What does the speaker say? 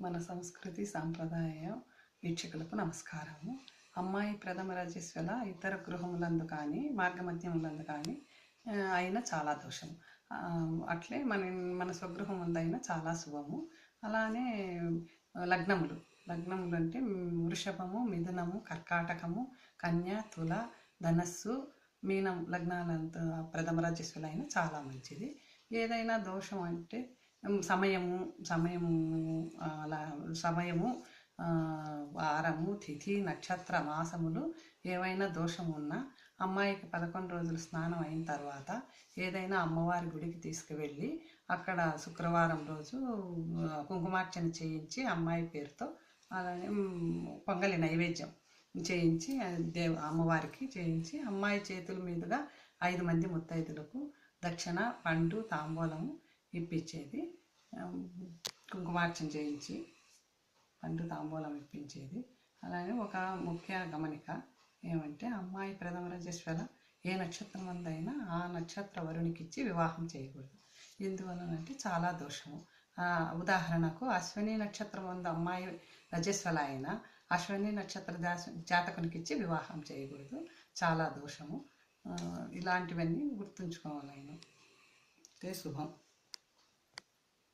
మన సంస్కృతి సాంప్రదాయం వీక్షకులకు నమస్కారము. అమ్మాయి ప్రథమ రజస్వల ఇతర గృహములందు కానీ మార్గమధ్యములందు కానీ అయినా అయిన చాలా దోషం. అట్లే మన మన స్వగృహం అయినా చాలా శుభము. అలానే లగ్నములు. లగ్నములు అంటే వృషభము మిథునము కర్కాటకము కన్య తుల ధనస్సు మీనం లగ్నాలంత ప్రథమ రజస్వలైన చాలా మంచిది. ఏదైనా దోషం అంటే సమయము సమయము అలా సమయము వారము తిథి నక్షత్ర మాసములు ఏవైనా దోషం ఉన్నా అమ్మాయికి పదకొండు రోజులు స్నానం అయిన తర్వాత ఏదైనా అమ్మవారి గుడికి తీసుకువెళ్ళి అక్కడ శుక్రవారం రోజు కుంకుమార్చన చేయించి అమ్మాయి పేరుతో అలానే పొంగలి నైవేద్యం చేయించి దేవ అమ్మవారికి చేయించి అమ్మాయి చేతుల మీదుగా ఐదు మంది ముత్తైదులకు దక్షిణ పండు తాంబూలము ఇప్పించేది. కుంకుమార్చన చేయించి పండు తాంబూలం ఇప్పించేది. అలానే ఒక ముఖ్య గమనిక ఏమంటే అమ్మాయి ప్రథమ రజస్వల ఏ నక్షత్రం అందైనా ఆ నక్షత్ర వరుణికిచ్చి వివాహం చేయకూడదు. ఎందువలనంటే చాలా దోషము. ఉదాహరణకు అశ్విని నక్షత్రం వంద అమ్మాయి రజస్వల అయినా అశ్విని నక్షత్ర జాతకునికిచ్చి జాతకునికి ఇచ్చి వివాహం చేయకూడదు. చాలా దోషము. ఇలాంటివన్నీ గుర్తుంచుకోవాలి ఆయన అంటే శుభం.